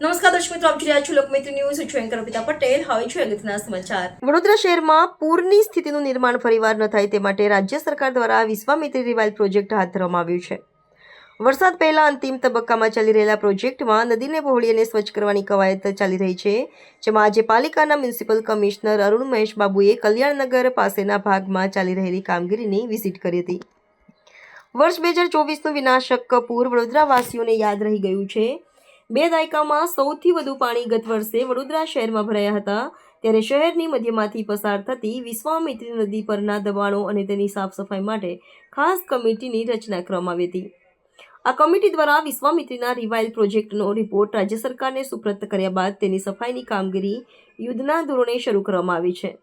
નમસ્કાર દર્શક મિત્રો, આપ જોઈ રહ્યા છો લોકમિત્ર ન્યૂઝ. છું અર્પિતા પટેલ. હવે છું અગત્યના સમાચાર. વડોદરા શહેરમાં પૂરની સ્થિતિનું નિર્માણ ફરીવાર ન થાય તે માટે રાજ્ય સરકાર દ્વારા વિશ્વામિત્રી રિવાઇલ પ્રોજેક્ટ હાથ ધરવામાં આવ્યું છે. વરસાદ પહેલા અંતિમ તબક્કામાં ચાલી રહેલા પ્રોજેક્ટમાં નદીને બહોળી અને સ્વચ્છ કરવાની કવાયત ચાલી રહી છે, જેમાં આજે પાલિકાના મ્યુનિસિપલ કમિશનર અરુણ મહેશ બાબુએ કલ્યાણનગર પાસેના ભાગમાં ચાલી રહેલી કામગીરીની વિઝિટ કરી હતી. વર્ષ બે હજાર ચોવીસનું વિનાશક પૂર વડોદરાવાસીઓને યાદ રહી ગયું છે. બે દાયકામાં સૌથી વધુ પાણી ગત વર્ષે વડોદરા શહેરમાં ભરાયા હતા. ત્યારે શહેરની મધ્યમાંથી પસાર થતી વિશ્વામિત્રી નદી પરના દબાણો અને તેની સાફ સફાઈ માટે ખાસ કમિટીની રચના કરવામાં આવી હતી. આ કમિટી દ્વારા વિશ્વામિત્રીના રિવાઇલ પ્રોજેક્ટનો રિપોર્ટ રાજ્ય સરકારને સુપ્રત કર્યા બાદ તેની સફાઈની કામગીરી યુદ્ધના ધોરણે શરૂ કરવામાં આવી છે.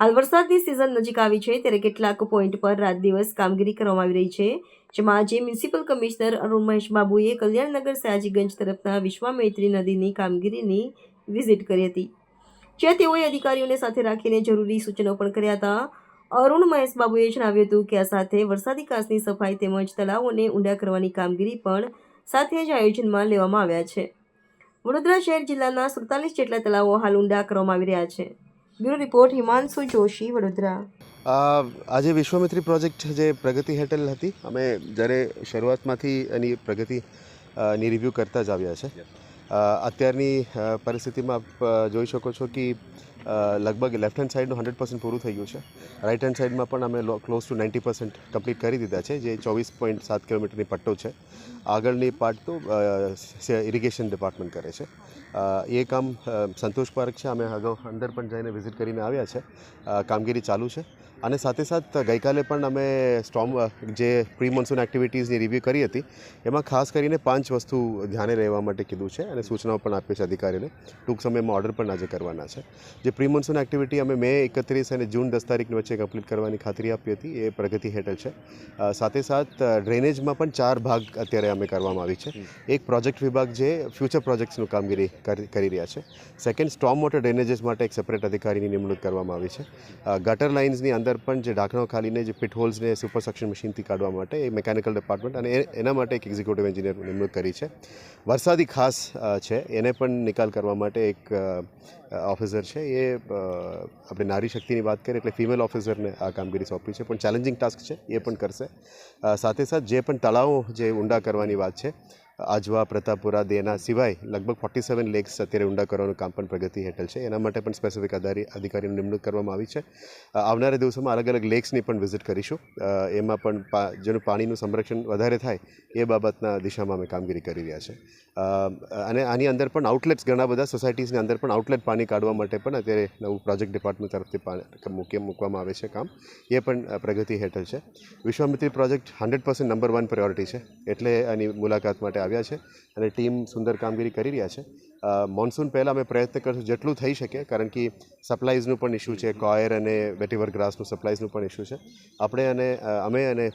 હાલ વરસાદની સિઝન નજીક આવી છે, ત્યારે કેટલાક પોઈન્ટ પર રાત દિવસ કામગીરી કરવામાં આવી રહી છે, જેમાં આજે મ્યુનિસિપલ કમિશનર અરુણ મહેશ બાબુએ કલ્યાણનગર સયાજીગંજ તરફના વિશ્વામૈત્રી નદીની કામગીરીની વિઝિટ કરી હતી. જ્યાં તેઓએ અધિકારીઓને સાથે રાખીને જરૂરી સૂચનો પણ કર્યા હતા. અરુણ મહેશ બાબુએ જણાવ્યું હતું કે આ સાથે વરસાદી કાસની સફાઈ તેમજ તળાવોને ઊંડા કરવાની કામગીરી પણ સાથે જ આયોજનમાં લેવામાં આવ્યા છે. વડોદરા શહેર જિલ્લાના સુડતાલીસ જેટલા તળાવો હાલ ઊંડા કરવામાં આવી રહ્યા છે. બ્યુરો રિપોર્ટ હિમાંશુ જોશી વડોદરા આજે વિશ્વામિત્રી પ્રોજેક્ટ જે પ્રગતિ હેઠળ હતી અમે જ્યારે શરૂઆતમાંથી એની પ્રગતિ ની રિવ્યૂ કરતા જ આવ્યા છે અત્યારની પરિસ્થિતિમાં જોઈ શકો છો કે લગભગ લેફ્ટ હેન્ડ સાઈડનું હંડ્રેડ પર્સન્ટ પૂરું થઈ ગયું છે. રાઈટ હેન્ડ સાઈડમાં પણ અમે close to ninety percent complete કરી દીધા છે, જે ચોવીસ પોઈન્ટ સાત કિલોમીટરની પટ્ટો છે. આગળની પાર્ટ તો ઇરિગેશન ડિપાર્ટમેન્ટ કરે છે. એ કામ સંતોષ સંતોષકારક છે. અમે અગાઉ અંદર પણ જઈને વિઝિટ કરીને આવ્યા છે. કામગીરી ચાલુ છે. અને સાથે સાથ ગઈકાલે પણ અમે સ્ટોમ જે પ્રી મોન્સૂન એક્ટિવિટીઝની રિવ્યૂ કરી હતી, એમાં ખાસ કરીને પાંચ વસ્તુ ધ્યાને રહેવા માટે કીધું છે અને સૂચનાઓ પણ આપી છે અધિકારીને. ટૂંક સમયમાં ઓર્ડર પણ આજે કરવાના છે. જે પ્રી મોન્સૂન એક્ટિવિટી અમે મે એકત્રીસ અને જૂન દસ તારીખની વચ્ચે કમ્પ્લીટ કરવાની ખાતરી આપી હતી એ પ્રગતિ હેઠળ છે. સાથે સાથ ડ્રેનેજમાં પણ ચાર ભાગ અત્યારે અમે કરવામાં આવી છે. એક પ્રોજેક્ટ વિભાગ જે ફ્યુચર પ્રોજેક્ટ્સનું કામગીરી કરી કરી રહ્યા છે. સેકન્ડ સ્ટોમ વોટર ડ્રેનેજીસ માટે એક સેપરેટ અધિકારીની નિમણૂક કરવામાં આવી છે. ગટર લાઇન્સની અંદર પણ જે ઢાંકણો ખાલીને જે પિટ હોલ્સને સુપર સક્શન મશીનથી કાઢવા માટે એ મિકેનિકલ ડિપાર્ટમેન્ટ અને એના માટે એક એક્ઝિક્યુટિવ એન્જિનિયર નિમણૂક કરી છે. વરસાદી ખાસ છે. એને પણ નિકાલ કરવા માટે એક ઓફિસર છે. એ અ, આપણે નારી શક્તિની વાત કરીએ એટલે ફિમેલ ઓફિસરને આ કામગીરી સોંપી છે. પણ ચેલેન્જિંગ ટાસ્ક છે એ પણ કરશે. સાથે સાથે જે પણ તળાવો જે ઊંડા કરવાની વાત છે આજવા, પ્રતાપપુરા, દેના સિવાય લગભગ ફોર્ટી સેવન લેક્સ અત્યારે ઊંડા કરવાનું કામ પણ પ્રગતિ હેઠળ છે. એના માટે પણ સ્પેસિફિક અધિકારીની નિમણૂક કરવામાં આવી છે. આવનારા દિવસોમાં અલગ અલગ લેક્સની પણ વિઝિટ કરીશું. એમાં પણ જેનું પાણીનું સંરક્ષણ વધારે થાય એ બાબતના દિશામાં અમે કામગીરી કરી રહ્યા છે. અને આની અંદર પણ આઉટલેટ્સ ઘણા બધા સોસાયટીઝની અંદર પણ આઉટલેટ પાણી કાઢવા માટે પણ અત્યારે નવું પ્રોજેક્ટ ડિપાર્ટમેન્ટ તરફથી મૂકી, મૂકવામાં આવે છે કામ. એ પણ પ્રગતિ હેઠળ છે. Vishwamitri project hundred percent number one priority છે. એટલે આની મુલાકાત માટે આવ્યા છે અને ટીમ સુંદર કામગીરી કરી રહ્યા છે. મોન્સૂન પહેલાં અમે પ્રયત્ન કરશું જેટલું થઈ શકે, કારણ કે સપ્લાઈઝનું પણ ઇસ્યુ છે, કોયર અને વેટીવર ગ્રાસનું સપ્લાઈઝનું પણ ઇસ્યુ છે. આપણે અને અમે અને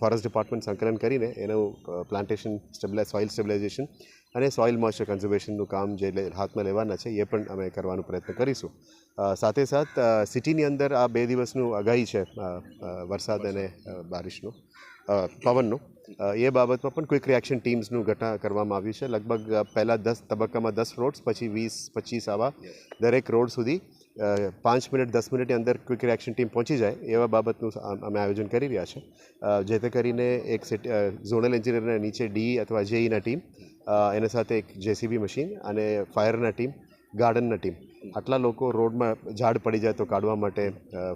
ફોરેસ્ટ ડિપાર્ટમેન્ટ સંકલન કરીને એનું પ્લાન્ટેશન સ્ટેબિલાઇઝ, સોઇલ સ્ટેબિલાઇઝેશન અને સોઇલ મોઇસ્ચર કન્ઝર્વેશનનું કામ જે હાથમાં લેવાના છે, એ પણ અમે કરવાનો પ્રયત્ન કરીશું. સાથે સાથ સિટીની અંદર આ બે દિવસનું આગાહી છે વરસાદ અને બારિશનું પવનનું. એ બાબતમાં પણ ક્વિક રિએક્શન ટીમ્સનું ઘટા કરવામાં આવ્યું છે. લગભગ પહેલાં દસ તબક્કામાં દસ રોડ્સ પછી વીસ પચીસ આવા દરેક રોડ સુધી પાંચ મિનિટ દસ મિનિટની અંદર ક્વિક રિએક્શન ટીમ પહોંચી જાય એવા બાબતનું અમે આયોજન કરી રહ્યા છે. જેથી કરીને એક સિટી ઝોનલ એન્જિનિયરના નીચે ડી અથવા જેઈના ટીમ અ, એના સાથે એક જેસીબી મશીન અને ફાયરના ટીમ ગાર્ડનના ટીમ આટલા લોકો રોડમાં ઝાડ પડી જાય તો કાઢવા માટે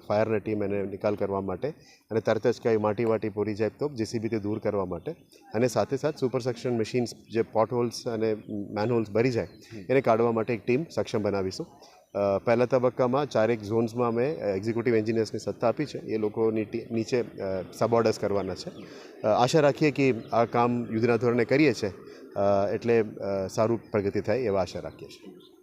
ફાયરની ટીમ એને નિકાલ કરવા માટે અને તરત જ કંઈ માટી વાટી પૂરી જાય તો જેસીબીથી દૂર કરવા માટે. અને સાથે સાથે સુપર સેક્શન મશીન્સ જે પોટ હોલ્સ અને મેનહોલ્સ ભરી જાય એને કાઢવા માટે એક ટીમ સક્ષમ બનાવીશું. પહેલા તબક્કામાં ચારેક ઝોન્સમાં અમે એક્ઝિક્યુટિવ એન્જિનિયર્સની સત્તા આપી છે. એ લોકોની ટી- નીચે સબઓર્ડર્સ કરવાના છે. આશા રાખીએ કે આ કામ યુદ્ધના ધોરણે કરીએ છીએ એટલે સારું પ્રગતિ થાય એવા આશા રાખીએ છીએ.